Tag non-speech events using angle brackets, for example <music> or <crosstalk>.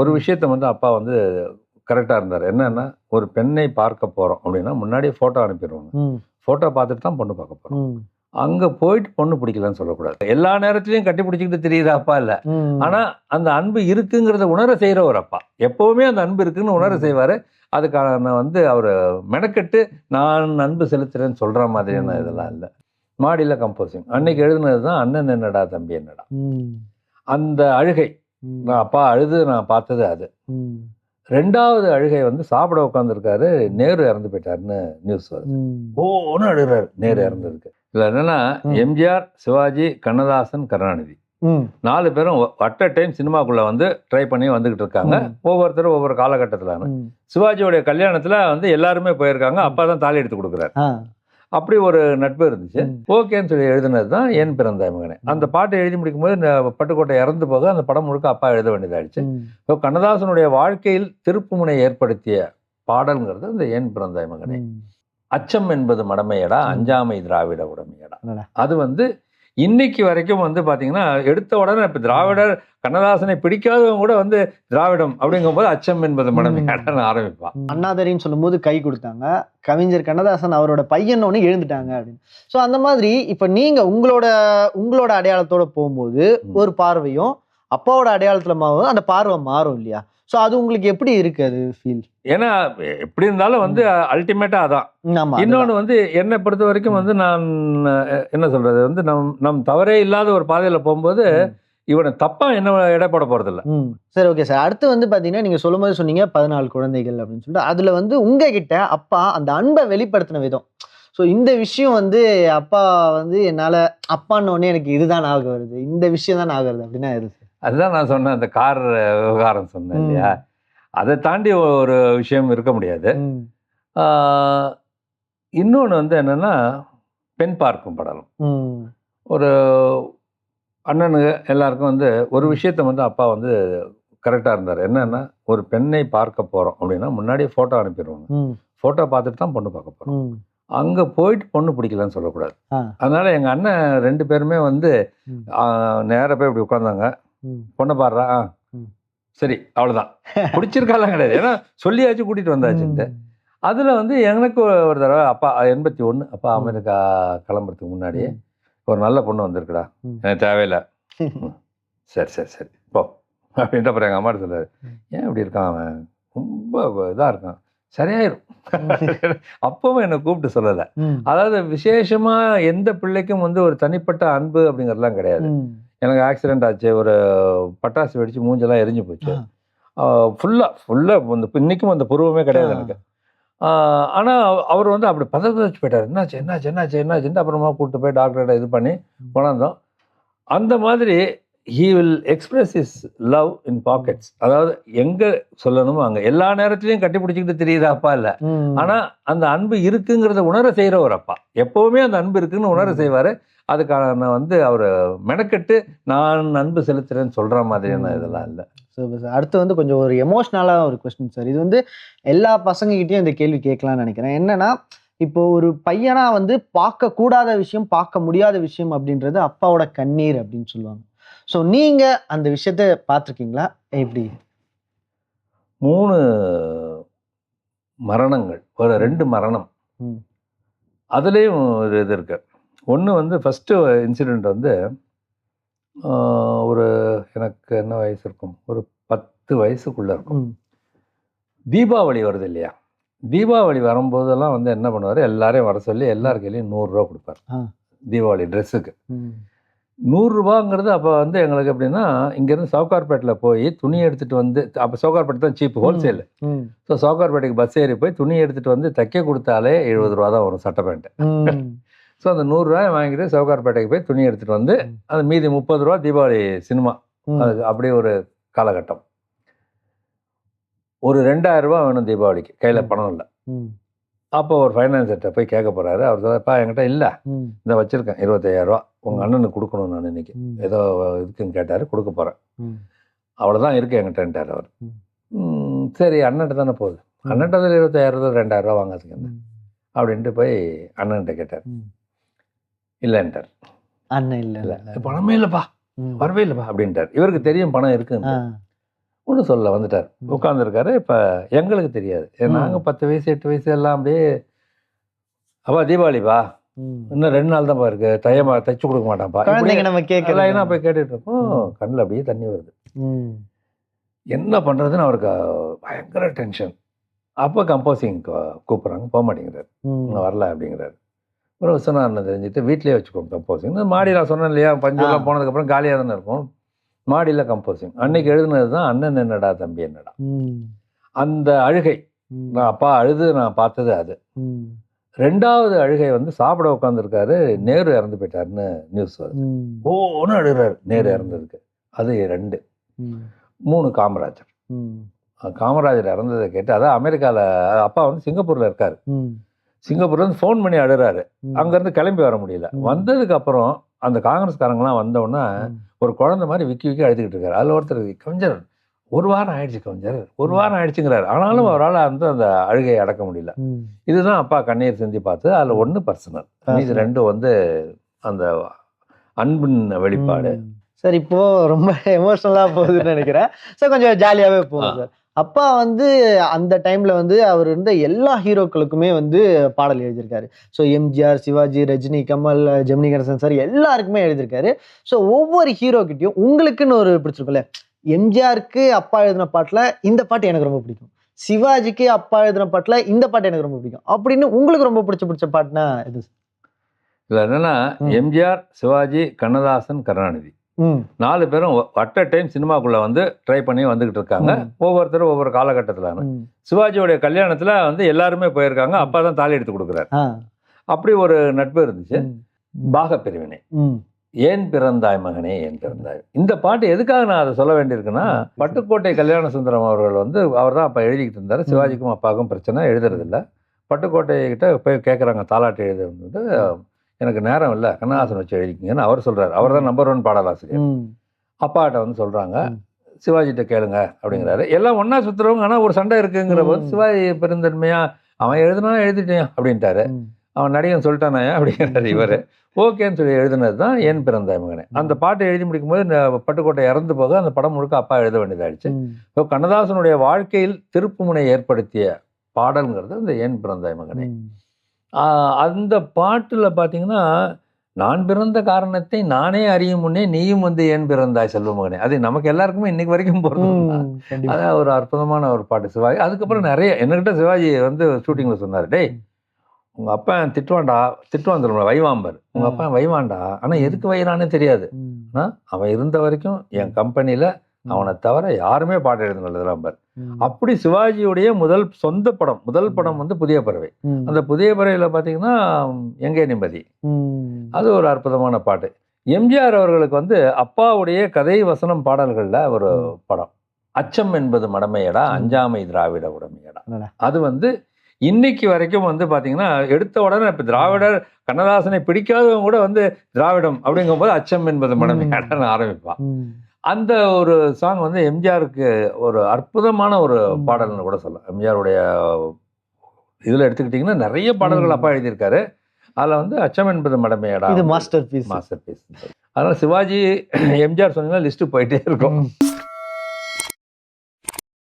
ஒரு விஷயத்த வந்து அப்பா வந்து கரெக்டாக இருந்தார். என்னன்னா ஒரு பெண்ணை பார்க்க போகிறோம் அப்படின்னா முன்னாடியே ஃபோட்டோ அனுப்பிடுவாங்க. ஃபோட்டோ பார்த்துட்டு தான் பொண்ணு பார்க்க போகிறோம் அங்கே போயிட்டு பொண்ணு பிடிக்கலன்னு சொல்லக்கூடாது. எல்லா நேரத்துலையும் கட்டி பிடிச்சிக்கிட்டு தெரியுற அப்பா இல்லை. ஆனால் அந்த அன்பு இருக்குங்கிறத உணர செய்கிற ஒரு அப்பா. எப்போவுமே அந்த அன்பு இருக்குன்னு உணர. செய்வார். அதுக்கான வந்து அவர் மெனக்கெட்டு நான் அன்பு செலுத்துறேன்னு சொல்கிற மாதிரியான. இதெல்லாம் இல்லை. மாடியில் கம்போசிங் அன்னைக்கு எழுதுனது தான் அண்ணன் என்னடா தம்பி என்னடா? அந்த அழுகை. நான் அப்பா அழுது நான் பார்த்தது அது. ரெண்டாவது அழுகை வந்து சாப்பிட உட்காந்துருக்காரு நேரு இறந்து போயிட்டாருன்னு நியூஸ் வருது. ஓன்னு அழுகிறாரு நேரு ம். இறந்ததுக்கு. இதில் என்னன்னா. எம்ஜிஆர் சிவாஜி கண்ணதாசன் கருணாநிதி. நாலு பேரும் அட் அ டைம் சினிமாக்குள்ள வந்து ட்ரை பண்ணி வந்துகிட்டு இருக்காங்க. ஒவ்வொருத்தரும் ஒவ்வொரு காலகட்டத்தில். சிவாஜியோடைய கல்யாணத்துல வந்து எல்லாருமே போயிருக்காங்க. அப்பா தான் தாலி எடுத்து கொடுக்குறாரு. அப்படி ஒரு நட்பு இருந்துச்சு. ஓகேன்னு சொல்லி எழுதினது தான் என் பிறந்த மகனே அந்த பாட்டை எழுதி முடிக்கும் போது பட்டுக்கோட்டை இறந்து போக அந்த படம் முழுக்க அப்பா எழுத வேண்டியதாயிடுச்சு ம், இப்போ கண்ணதாசனுடைய வாழ்க்கையில் திருப்புமுனை ஏற்படுத்திய பாடல்ங்கிறது இந்த என் பிறந்த மகனே. அச்சம் என்பது மடமையடா. அஞ்சாமை திராவிட உடமையடா. அது வந்து இன்னைக்கு வரைக்கும் வந்து பாத்தீங்கன்னா எடுத்த உடனே இப்ப திராவிடர் கண்ணதாசனை பிடிக்காதவங்க கூட வந்து திராவிடம் அப்படிங்கும்போது அச்சம் என்பது மடமையடான்னு ஆரம்பிப்பான். அண்ணாதுரைன்னு சொல்லும்போது கை கொடுத்தாங்க. கவிஞர் கண்ணதாசன் அவரோட பையன் ஒன்று எழுந்துட்டாங்க அப்படின்னு. ஸோ அந்த மாதிரி இப்போ நீங்க உங்களோட உங்களோட அடையாளத்தோட போகும்போது. ஒரு பார்வையும் அப்பாவோட அடையாளத்துல மாறும் அந்த பார்வை மாறும் இல்லையா? ஸோ அது உங்களுக்கு எப்படி இருக்கு அது ஃபீல் ஏன்னா எப்படி இருந்தாலும் வந்து அல்டிமேட்டா அதான். இன்னொன்று வந்து என்னை பொறுத்த வரைக்கும் வந்து நான் என்ன சொல்றது வந்து நம் நம் தவறே இல்லாத ஒரு பாதையில போகும்போது. இவனை தப்பா என்ன எடை போட போறதில்ல. ம். சரி ஓகே சார் அடுத்து வந்து பாத்தீங்கன்னா நீங்க சொல்லும்போது சொன்னீங்க பதினாலு குழந்தைகள் அப்படின்னு சொல்லிட்டு. அதுல வந்து உங்ககிட்ட அப்பா அந்த அன்பை வெளிப்படுத்தின விதம். ஸோ இந்த விஷயம் வந்து அப்பா வந்து என்னால அப்பான்னு உடனே எனக்கு இதுதான் ஞாபகம் வருது. இந்த விஷயம் தான் வருது அப்படின்னா எது அதுதான் நான் சொன்னேன் அந்த கார் விவகாரம் சொன்னேன் இல்லையா? அதை தாண்டி ஒரு விஷயம் இருக்க முடியாது. இன்னொன்று வந்து என்னன்னா பெண் பார்க்கும் படம் ம், ஒரு அண்ணனுங்க எல்லாருக்கும் வந்து ஒரு விஷயத்த வந்து அப்பா வந்து கரெக்டாக இருந்தார். என்னன்னா ஒரு பெண்ணை பார்க்க போகிறோம் அப்படின்னா முன்னாடியே ஃபோட்டோ அனுப்பிடுவாங்க ஃபோட்டோ பார்த்துட்டு தான் பொண்ணு பார்க்க போகிறோம் அங்கே போயிட்டு பொண்ணு பிடிக்கலன்னு சொல்லக்கூடாது. அதனால எங்கள் அண்ணன் ரெண்டு பேருமே வந்து. நேராக போய் இப்படி உட்காந்தாங்க பொண்ணை பாடுறா. சரி அவ்வளோதான் பிடிச்சிருக்காலாம் கிடையாது. ஏன்னா சொல்லியாச்சு கூட்டிகிட்டு வந்தாச்சுன்ட்டு அதில் வந்து எனக்கு ஒரு தடவை அப்பா எண்பத்தி ஒன்று அப்பா அமெரிக்கா கிளம்புறதுக்கு முன்னாடியே ம். ஒரு நல்ல பொண்ணு வந்திருக்குடா. எனக்கு தேவையில்லை. சரி சரி சரி. போ. அப்படின்ட்டு அப்புறம் எங்கள் அம்மாட்ட சொன்னார் ம். ஏன் இப்படி இருக்கான் அவன்? ரொம்ப இதாக இருக்கான். சரியாயிரும். அப்பவும் என்னை கூப்பிட்டு சொல்லலை. அதாவது விசேஷமாக எந்த பிள்ளைக்கும் வந்து ஒரு தனிப்பட்ட அன்பு அப்படிங்கிறதுலாம் கிடையாது. எனக்கு ஆக்சிடென்ட் ஆச்சு ஒரு பட்டாசு வெடிச்சு மூஞ்செல்லாம் எரிஞ்சு போச்சு. ஃபுல்லாக ஃபுல்லாக இந்த இன்னைக்கும் அந்த புருவமே கிடையாது. எனக்கு ஆனால் அவர் வந்து அப்படி பதவிச்சு போயிட்டார் என்னாச்சு என்னாச்சு என்னாச்சு என்னாச்சுன்ட்டு அப்புறமா கூப்பிட்டு போய் டாக்டர்கிட்ட இது பண்ணி. கொண்டாந்தோம் அந்த மாதிரி he will express is love in pockets அதாவது எங்கே சொல்லணுமோ அங்கே. எல்லா நேரத்துலையும் கட்டி பிடிச்சிக்கிட்டு தெரியுற அப்பா இல்லை. ம். ஆனால் அந்த அன்பு இருக்குங்கிறத உணர செய்கிற ஒரு அப்பா. எப்போவுமே அந்த அன்பு இருக்குன்னு உணர. செய்வார். அதுக்கான வந்து அவர் மெனக்கெட்டு நான் அன்பு செலுத்துறேன்னு சொல்கிற மாதிரியான. இதெல்லாம் இல்லை. Super sir. அடுத்து வந்து கொஞ்சம் ஒரு எமோஷ்னலாக ஒரு கொஸ்டின் சார். இது வந்து எல்லா பசங்ககிட்டயும் இந்த கேள்வி கேட்கலாம்னு நினைக்கிறேன். என்னன்னா இப்போ ஒரு பையனா வந்து பார்க்க கூடாத விஷயம் பார்க்க முடியாத விஷயம் அப்படின்றது அப்பாவோட கண்ணீர் அப்படின்னு சொல்லுவாங்க. ஸோ நீங்க அந்த விஷயத்த பார்த்துருக்கீங்களா? எப்படி? மூணு மரணங்கள் ஒரு ரெண்டு மரணம். அதுலேயும் ஒரு இது இருக்கு. ஒன்று வந்து ஃபஸ்ட்டு இன்சிடெண்ட் வந்து ஒரு எனக்கு என்ன வயசு இருக்கும்? ஒரு பத்து வயசுக்குள்ளே இருக்கும். தீபாவளி வருது இல்லையா? தீபாவளி வரும்போதெல்லாம் வந்து என்ன பண்ணுவார்? எல்லாரையும் வர சொல்லி எல்லார் கையிலையும் நூறுரூவா கொடுப்பார். தீபாவளி ட்ரெஸ்ஸுக்கு நூறுரூபாங்கிறது அப்போ வந்து எங்களுக்கு எப்படின்னா இங்கேருந்து சவுகார்பேட்டில் போய் துணி எடுத்துகிட்டு வந்து அப்போ சவுகார்பேட் தான் சீப் ஹோல்சேல் ஸோ சவுகார்பேட்டைக்கு பஸ் ஏறி போய் துணி எடுத்துகிட்டு வந்து தைக்க கொடுத்தாலே எழுபது ரூபா தான் வரும் சட்டை பேண்ட்டு ஸோ <laughs> அந்த நூறுரூவாய் வாங்கிட்டு சவுகார்பேட்டைக்கு போய் துணி எடுத்துகிட்டு வந்து. அது மீதி முப்பது ரூபா தீபாவளி சினிமா. ம், அது அப்படியே ஒரு காலகட்டம். ஒரு ரெண்டாயிரம் ரூபாய் வேணும் தீபாவளிக்கு கையில். பணம் இல்லை. அப்போ ஒரு ஃபைனான்சர்கிட்ட போய் கேட்க போகிறாரு அவர் சொல்லுப்பா என்கிட்ட இல்லை. இந்த வச்சுருக்கேன் இருபத்தையாயிரரூவா உங்கள். அண்ணனுக்கு கொடுக்கணும் நான் இன்னைக்கு. ஏதோ இதுக்குன்னு கேட்டார் கொடுக்க போகிறேன் ம், அவ்வளோதான் இருக்கு என்கிட்டன்ட்டார் அவர். சரி அண்ணன்ட்ட தானே போகுது. அண்ணன்ட்ட அதில் இருபத்தாயிரம் ரெண்டாயிரம் ரூபா வாங்காதுங்க அப்படின்ட்டு போய் அண்ணன்ட்ட கேட்டார். இல்லைன்ட்டார் அண்ணன் இல்ல இல்லை. பணமே இல்லைப்பா. வரவே இல்லைப்பா அப்படின்ட்டார் இவருக்கு தெரியும் பணம் இருக்குன்னு ஒன்றும் சொல்ல வந்துட்டார். உட்காந்துருக்காரு இப்போ எங்களுக்கு தெரியாது. நாங்கள் பத்து வயசு எட்டு வயசு எல்லாம் அப்படியே அப்பா தீபாவளிப்பா. இன்னும் ரெண்டு நாள் தான்ப்பா இருக்கு தையமா தைச்சு கொடுக்க மாட்டான்ப்பா. குழந்தைங்க நம்ம லைனாக கேட்கலாம் போய் கேட்டுட்டு இருக்கோம். கண்ணில் அப்படியே தண்ணி வருது. என்ன பண்ணுறதுன்னு அவருக்கு பயங்கர டென்ஷன். அப்போ கம்போசிங் கூப்பிட்றாங்க போக மாட்டேங்கிறார். நான் வரல அப்படிங்கிறாரு. ஒரு விஸ்வநாதன் தெரிஞ்சுட்டு வீட்லயே வச்சுக்கோங்க கம்போசிங். மாடி நான் சொன்னேன் இல்லையா பஞ்செல்லாம். போனதுக்கப்புறம் காலியாக தானே இருக்கும். மாடியில் கம்போசிங். அன்னைக்கு எழுதுனது தான் அண்ணன் என்னடா தம்பி என்னடா? அந்த அழுகை. நான் அப்பா அழுது நான் பார்த்தது அது. ரெண்டாவது அழுகை வந்து சாப்பிட உட்காந்துருக்காரு நேரு இறந்து போயிட்டாருன்னு நியூஸ் வருது. ஓன்னு அழுகிறாரு நேரு. இறந்ததுக்கு. அது ரெண்டு. மூணு காமராஜர். காமராஜர் இறந்ததை கேட்டு அதான் அமெரிக்காவில் அப்பா வந்து சிங்கப்பூரில் இருக்காரு. சிங்கப்பூர்ல இருந்து ஃபோன் பண்ணி அழுறாரு அங்கேருந்து கிளம்பி வர முடியல. வந்ததுக்கு அப்புறம் அந்த காங்கிரஸ்காரங்களாம் வந்த உடனே ஒரு குழந்தை மாதிரி விக்கி விக்கி அழுதுகிட்டு இருக்காரு. அதில் ஒருத்தர் கவிஞர் ஒரு வாரம் ஆயிடுச்சு கவிஞர். ஒரு. வாரம் ஆயிடுச்சுங்கிறாரு. ஆனாலும். அவரால் வந்து அந்த அழுகையை அடக்க முடியல. இதுதான் அப்பா கண்ணீர் சிந்தி பார்த்து அதில் ஒன்று பர்சனல் மீது. ரெண்டும் வந்து அந்த அன்பின் வெளிப்பாடு. சார் இப்போ ரொம்ப எமோஷனலா போகுதுன்னு நினைக்கிறேன். சார் கொஞ்சம் ஜாலியாவே போகும். சார். அப்பா வந்து அந்த டைம்ல வந்து அவர் இருந்த எல்லா ஹீரோக்களுக்குமே வந்து பாடல் எழுதியிருக்காரு. ஸோ எம்ஜிஆர் சிவாஜி ரஜினி கமல் ஜெமினி கணேசன் சார் எல்லாருக்குமே எழுதியிருக்காரு. ஸோ ஒவ்வொரு ஹீரோ கிட்டயும் உங்களுக்குன்னு ஒரு பிடிச்சிருக்கும்ல. எம்ஜிஆருக்கு அப்பா எழுதின பாட்டுல இந்த பாட்டு எனக்கு ரொம்ப பிடிக்கும் சிவாஜிக்கு அப்பா எழுதின பாட்டுல இந்த பாட்டு எனக்கு ரொம்ப பிடிக்கும் அப்படின்னு உங்களுக்கு ரொம்ப பிடிச்ச பிடிச்ச பாட்டுனா இது இதில் என்னன்னா. எம்ஜிஆர் சிவாஜி கண்ணதாசன் கருணாநிதி நாலு பேரும் அட் அ டைம் சினிமாக்குள்ள வந்து ட்ரை பண்ணி வந்துகிட்டு இருக்காங்க. ஒவ்வொருத்தரும் ஒவ்வொரு காலகட்டத்தில். சிவாஜியோடைய கல்யாணத்துல வந்து எல்லாருமே போயிருக்காங்க அப்பா தான் தாலி எடுத்து கொடுக்குறாரு. அப்படி ஒரு நட்பு இருந்துச்சு. பாக பிரிவினை. ஏன் பிறந்தாய் மகனே ஏன் பிறந்தாய் இந்த பாட்டு எதுக்காக நான் அதை சொல்ல வேண்டியிருக்குன்னா. பட்டுக்கோட்டை கல்யாண சுந்தரம் அவர்கள் வந்து அவர் தான் அப்போ எழுதிக்கிட்டு இருந்தாரு. சிவாஜிக்கும் அப்பாவுக்கும் பிரச்சனை எழுதுறதில்ல பட்டுக்கோட்டை கிட்ட போய் கேட்குறாங்க தாலாட்டு எழுத வந்துட்டு எனக்கு நேரம் இல்லை கண்ணதாசன் வச்சு எழுதிக்கிங்கன்னு அவர் சொல்றாரு அவர் தான் நம்பர் ஒன் பாடலாசிரியர். அப்பாட்ட வந்து சொல்றாங்க ம். சிவாஜிட்ட கேளுங்க அப்படிங்கிறாரு எல்லாம் ஒண்ணா சுத்துறவங்க ஆனா ஒரு சண்டை இருக்குங்கிற போது. சிவாஜி பெருந்தன்மையா அவன் எழுதுனா எழுதிட்டேன் அப்படின்ட்டாரு. அவன் நடிகன் சொல்லிட்டானே அப்படிங்கிறாரு இவரு ஓகேன்னு சொல்லி எழுதுனது தான் ஏன் பிறந்தாய் மகனே. அந்த பாட்டை எழுதி முடிக்கும் போது பட்டுக்கோட்டை இறந்து போக அந்த படம் முழுக்க அப்பா எழுத வேண்டியதாயிடுச்சு. இப்போ கண்ணதாசனுடைய வாழ்க்கையில் திருப்புமுனை ஏற்படுத்திய பாடல்ங்கிறது இந்த ஏன் பிறந்தாய் மகனே. அந்த பாட்டுல பாத்தீங்கன்னா நான் பிறந்த காரணத்தை நானே அறியும் முன்னே நீயும் வந்து ஏன் பிறந்தாய் செல்வ மகனே. அது நமக்கு எல்லாருக்குமே இன்னைக்கு வரைக்கும். கண்டிப்பா. அதான் ஒரு அற்புதமான ஒரு பாட்டு. சிவாஜி அதுக்கப்புறம் நிறைய என்கிட்ட சிவாஜி வந்து ஷூட்டிங்ல சொன்னாரு டேய் உங்க அப்பா திட்டுவான்டா திட்டுவான் தெரியுமா? வைவாம்பர். உங்க. அப்பா வைவான்டா. ஆனா எதுக்கு வைறானே தெரியாது. அவன் இருந்த வரைக்கும் என் கம்பெனில அவனை தவிர யாருமே பாட்டு எழுதுனதுலாம் பார். அப்படி சிவாஜியுடைய முதல் சொந்த படம் முதல் படம் வந்து புதிய பறவை. அந்த புதிய பறவையில் பார்த்தீங்கன்னா எங்கே நிம்மதி. அது ஒரு அற்புதமான பாட்டு. எம்ஜிஆர் அவர்களுக்கு வந்து அப்பாவுடைய கதை வசனம் பாடல்கள்ல ஒரு. படம். அச்சம் என்பது மடமையடா. அஞ்சாமை திராவிட உடமையடா. அது வந்து இன்னைக்கு வரைக்கும் வந்து பாத்தீங்கன்னா எடுத்த உடனே இப்ப திராவிடர் கண்ணதாசனை பிடிக்காதவங்க கூட வந்து திராவிடம் அப்படிங்கும்போது அச்சம் என்பது மடமையடான்னு ஆரம்பிப்பான் ம். அந்த ஒரு சாங் வந்து எம்ஜிஆருக்கு ஒரு அற்புதமான ஒரு. பாடல்னு கூட சொல்லலாம். எம்ஜிஆருடைய இதுல எடுத்துக்கிட்டிங்கன்னா நிறைய பாடல்கள். அப்பா எழுதியிருக்காரு. அதுல வந்து அச்சம் என்பது மடமையடா இது மாஸ்டர் பீஸ் மாஸ்டர் பீஸ் அதனால சிவாஜி எம்ஜிஆர் சொன்னீங்கன்னா லிஸ்ட் போயிட்டே இருக்கும்.